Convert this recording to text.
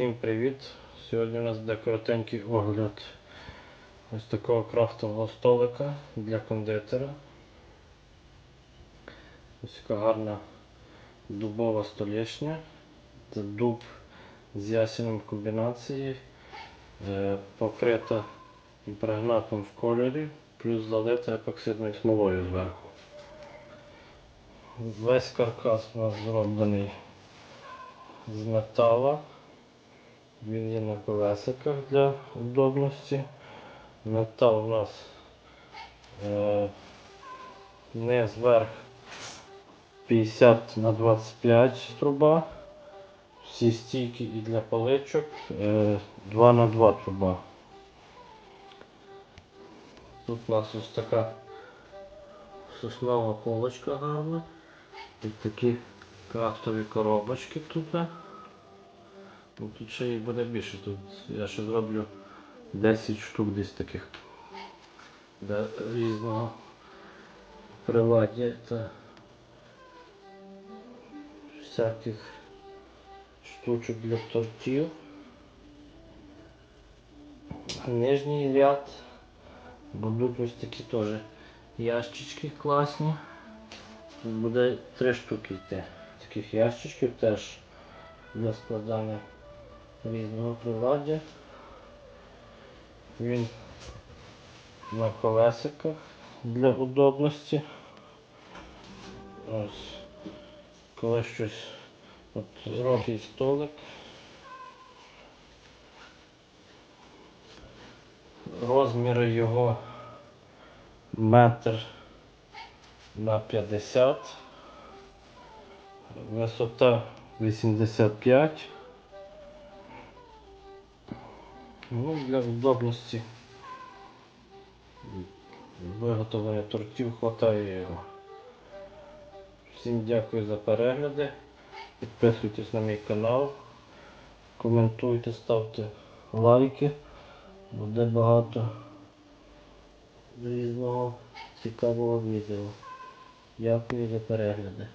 Всім привіт! Сьогодні у нас буде коротенький огляд ось такого крафтового столика для кондитера. Ось така гарна дубова столешня. Це дуб з ясенем комбінації, е, покрита імпрегнатом в кольорі, плюс залита епоксидною смолою зверху. Весь каркас у нас зроблений з метала. Він є на колесиках для удобності. Метал у нас е, низ верх 50 на 25 труба. Всі стійки і для паличок е, 2 на 2 труба. Тут у нас ось така соснова полочка гарна. І такі крафтові коробочки тут. Ну, тут ще їх буде більше. Тут я ще зроблю 10 штук десь таких для різного приладдя та всяких штучок для тортів. Нижній ряд будуть ось такі теж ящички класні. Тут буде три штуки йти. Таких ящичків теж для складання різного приладдя. Він на колесиках для удобності. Ось, коли щось от зробить столик. Розміри його метр на 50, висота 85. Ну, для удобності виготовлення тортів хватає його. Всім дякую за перегляди. Підписуйтесь на мій канал, коментуйте, ставте лайки. Буде багато різного цікавого відео. Дякую за перегляди.